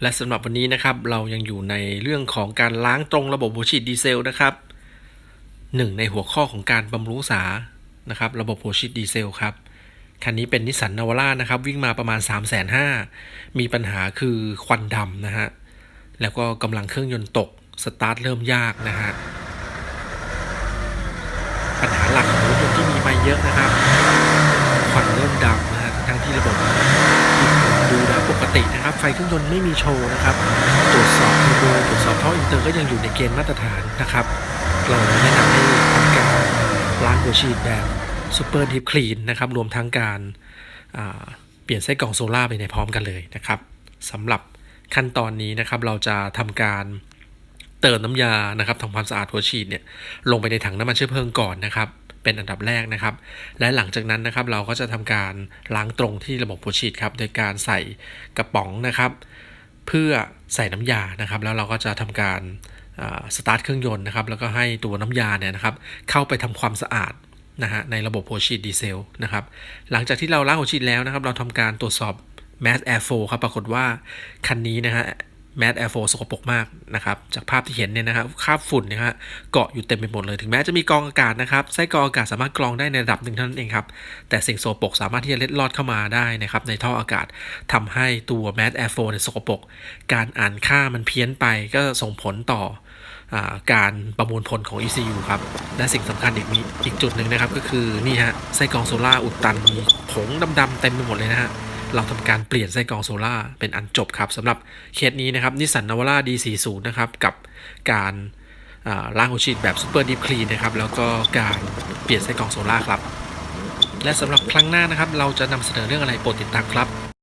และสำหรับวันนี้นะครับเรายังอยู่ในเรื่องของการล้างตรงระบบหัวฉีดดีเซลนะครับหนึ่งในหัวข้อของการบำรุงษานะครับระบบหัวฉีดดีเซลครับคันนี้เป็นนิสสันนาวาร่านะครับวิ่งมาประมาณ 3 5 0 0 0มีปัญหาคือควันดำนะฮะแล้วก็กำลังเครื่องยนต์ตกสตาร์ทเริ่มยากนะฮะปัญหาหลักของรถยนต์ที่มีมาเยอะนะครับควันเริ่มดำนะฮะทั้งที่ระบบ ตินะครับ ไฟเครื่องยนต์ไม่มีโชว์นะครับตรวจสอบเทอร์โบตรวจสอบท่ออินเตอร์ก็ยังอยู่ในเกณฑ์มาตรฐานนะครับ เราแนะนำให้ทำการล้างหัวฉีดแบบซูเปอร์ดีฟคลีนนะครับ รวมทั้งการาเปลี่ยนไส้กรองโซล่าไปในพร้อมกันเลยนะครับสำหรับขั้นตอนนี้นะครับ เราจะทำการเติมน้ำยานะครับทำความสะอาดหัวฉีดเนี่ยลงไปในถังน้ำมันเชื้อเพลิงก่อนนะครับ เป็นอันดับแรกนะครับ และหลังจากนั้นนะครับเราก็จะทำการล้างตรงที่ระบบหัวฉีดครับ โดยการใส่กระป๋องนะครับ เพื่อใส่น้ำยานะครับ แล้วเราก็จะทำการสตาร์ทเครื่องยนต์นะครับ แล้วก็ให้ตัวน้ำยาเนี่ยนะครับ เข้าไปทำความสะอาดนะฮะในระบบหัวฉีดดีเซลนะครับ หลังจากที่เราล้างหัวฉีดแล้วนะครับ เราทำการตรวจสอบ Mass Airflow ครับ ปรากฏว่าคันนี้นะฮะ Mass Airflow สกปรกมากนะครับ จากภาพที่เห็นเนี่ยนะครับคราบฝุ่นนะฮะเกาะอยู่เต็มไปหมดเลย ถึงแม้จะมีกรองอากาศนะครับไส้กรองอากาศสามารถกรองได้ในระดับหนึ่งเท่านั้นเองครับ แต่สิ่งสกปรกสามารถที่จะเล็ดลอดเข้ามาได้นะครับในท่ออากาศทำให้ตัว Mass Airflow เนี่ยสกปรกการอ่านค่ามันเพี้ยนไปก็ส่งผลต่ออาการประมวลผลของ ECU ครับ และสิ่งสำคัญอีกมีอีกจุดหนึ่งนะครับ ก็คือนี่ฮะไส้กรองโซล่าอุดตันมีผงดำๆเต็มไปหมดเลยนะฮะ เราทำการเปลี่ยนไส้กรองโซล่าเป็นอันจบครับสำหรับเคสนี้นะครับนิสสันนาวาร่า D40 นะครับกับการอ่าล้างหัวฉีดแบบซูเปอร์ดิฟคลีนนะครับแล้วก็การเปลี่ยนไส้กรองโซล่าครับและสำหรับครั้งหน้านะครับ เราจะนำเสนอเรื่องอะไรโปรดติดตามครับ